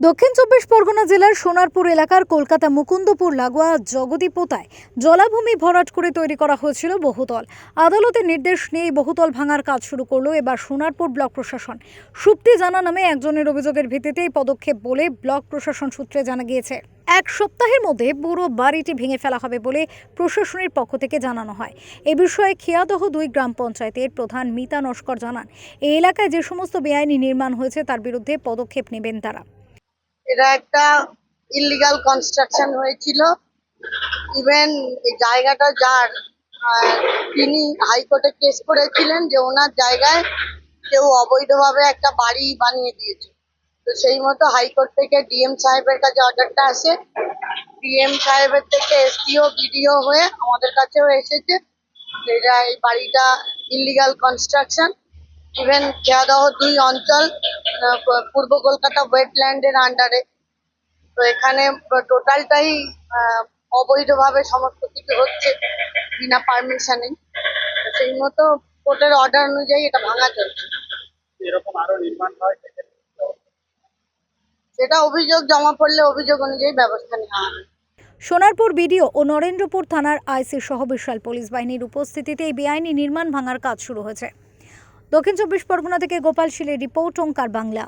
দক্ষিণ চব্বিশ পরগনা জেলার সোনারপুর এলাকার কলকাতা, মুকুন্দপুর, লাগোয়া, জগদীপোতায় জলাভূমি ভরাট করে তৈরি করা হয়েছিল বহুতল। আদালতের নির্দেশ নিয়ে বহুতল ভাঙার কাজ শুরু করল এবার সোনারপুর ব্লক প্রশাসন। সুপ্তি জানা নামে একজনের অভিযোগের ভিত্তিতে এই পদক্ষেপ বলে ব্লক প্রশাসন সূত্রে জানা গিয়েছে। এক সপ্তাহের মধ্যে পুরো বাড়িটি ভেঙে ফেলা হবে বলে প্রশাসনের পক্ষ থেকে জানানো হয়। এ বিষয়ে খেয়াদহ দুই গ্রাম পঞ্চায়েতের প্রধান মিতা নস্কর জানান। এই এলাকায় যে সমস্ত বেআইনি নির্মাণ হয়েছে তার বিরুদ্ধে পদক্ষেপ নেবেন তারা। এটা একটা ইলিগাল কনস্ট্রাকশন হয়েছিল। ইভেন এই জায়গাটা যার তিনি হাইকোর্টে কেস করেছিলেন যে ওনার জায়গায় কেউ অবৈধভাবে একটা বাড়ি বানিয়ে দিয়েছে। তো সেই মতো হাইকোর্ট থেকে ডিএম সাহেবের কাছে অর্ডারটা আসে। ডিএম সাহেবের থেকে এসডিও বিডিও হয়ে আমাদের কাছেও এসেছে এটা এই বাড়িটা ইলিগাল কনস্ট্রাকশন ইভেন খেয়াদহ দুই অঞ্চল আহ, পূর্ব কলকাতা ওয়েটল্যান্ডের আন্ডারে তো এখানে টোটালটাই অবৈধভাবে সমস্ত কিছু হচ্ছে বিনা পারমিশনে সেই মতো কোর্টের অর্ডার অনুযায়ী এটা ভাঙা চলছে। এরকম আরও নির্মাণ হয় সেটা অভিযোগ জমা পড়লে অভিযোগ অনুযায়ী ব্যবস্থা নেওয়া হবে। সোনারপুর বিডিও ও নরেন্দ্রপুর থানার আইসি সহ বিশাল পুলিশ বাহিনীর উপস্থিতিতে এই বেআইনি নির্মাণ ভাঙার কাজ শুরু হয়েছে। দক্ষিণ চব্বিশ পরগনা থেকে গোপাল শিলের রিপোর্ট ওঙ্কার বাংলা।